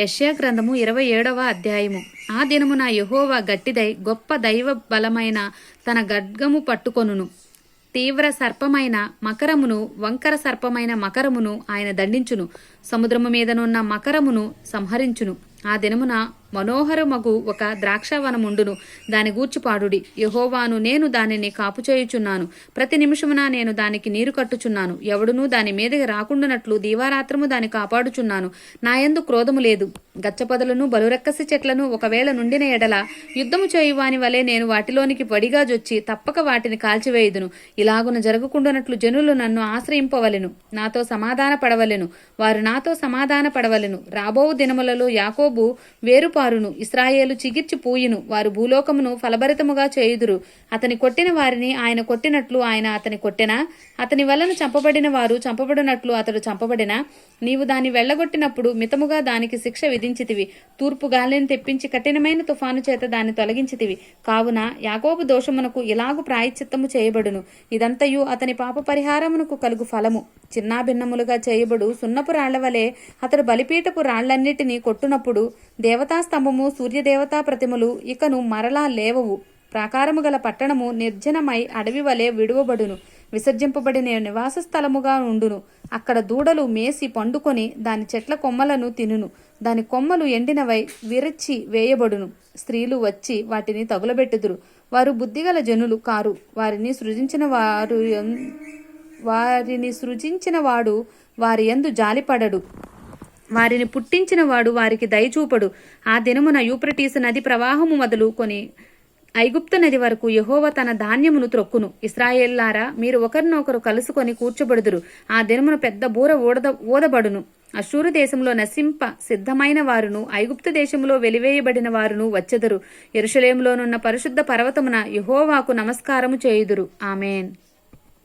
యష్యా గ్రంథము ఇరవై ఏడవ అధ్యాయము. ఆ దినమున యహోవా గట్టిదై గొప్ప దైవ బలమైన తన గడ్గము పట్టుకొనును. తీవ్ర సర్పమైన మకరమును వంకర సర్పమైన మకరమును ఆయన దండించును. సముద్రము మీదనున్న మకరమును సంహరించును. ఆ దినమున మనోహరమగు ఒక ద్రాక్షావనముండును. దాని గూర్చిపాడుడి యహోవాను నేను దానిని కాపుచేయుచున్నాను. ప్రతి నిమిషమున నేను దానికి నీరు కట్టుచున్నాను. ఎవడునూ దాని మీదకి రాకుండానట్లు దీవారాత్రము దాని కాపాడుచున్నాను. నాయందు క్రోధము లేదు. గచ్చపొదలను బలురెక్కసి చెట్లను ఒకవేళ నుండిన ఎడల యుద్ధము చేయువాని వలె నేను వాటిలోనికి పడిగా జొచ్చి తప్పక వాటిని కాల్చివేయుదును. ఇలాగున జరగకుండానట్లు జనులు నన్ను ఆశ్రయింపవలెను. నాతో సమాధాన పడవలెను వారు నాతో సమాధాన పడవలెను రాబో దినములలో యాకోబు పారును. ఇస్రాయేలు చిగిర్చిపోయిను వారు భూలోకమును ఫలభరితముగా చేయుదురు. అతని కొట్టిన వారిని ఆయన కొట్టినట్లు ఆయన అతని కొట్టెనా? అతని వలన చంపబడిన వారు చంపబడినట్లు అతడు చంపబడినా? నీవు దాన్ని వెళ్ళగొట్టినప్పుడు మితముగా దానికి శిక్ష విధించితివి. తూర్పు గాలిని తెప్పించి కఠినమైన తుఫాను చేత దాన్ని తొలగించితివి. కావున యాకోబు దోషమునకు ఇలాగు ప్రాయశ్చిత్తము చేయబడును. ఇదంతయు అతని పాప పరిహారమునకు కలుగు ఫలము. చిన్నాభిన్నములుగా చేయబడు సున్నపు రాళ్ళ వలె అతడు బలిపీఠపు రాళ్ళన్నిటినీ కొట్టునప్పుడు దేవతా స్తంభము సూర్యదేవతా ప్రతిమలు ఇకను మరలా లేవవు. ప్రాకారము గల పట్టణము నిర్జనమై అడవి వలె విడువబడును. విసర్జింపబడిన నివాస స్థలముగా ఉండును. అక్కడ దూడలు మేసి పండుకొని దాని చెట్ల కొమ్మలను తినును. దాని కొమ్మలు ఎండినవై విరచి వేయబడును. స్త్రీలు వచ్చి వాటిని తగులబెట్టుదురు. వారు బుద్ధిగల జనులు కారు. వారిని సృజించిన వారు వారిని సృజించిన వాడు వారి యందు జాలిపడడు. వారిని పుట్టించిన వాడు వారికి దయచూపడు ఆ దినమున యూప్రటీస్ నది ప్రవాహము మొదలుకొని ఐగుప్తు నది వరకు యహోవ తన ధాన్యమును త్రొక్కును. ఇస్రాయేల్లారా మీరు ఒకరినొకరు కలుసుకొని కూర్చోబడుదురు. ఆ దినమున పెద్ద బూర ఊడద ఊదబడును అశూరు దేశంలో నశింప సిద్ధమైన వారును ఐగుప్తు దేశంలో వెలివేయబడిన వారును వచ్చెదరు. ఎరుషలేములోనున్న పరిశుద్ధ పర్వతమున యహోవాకు నమస్కారము చేయుదురు. ఆమెన్.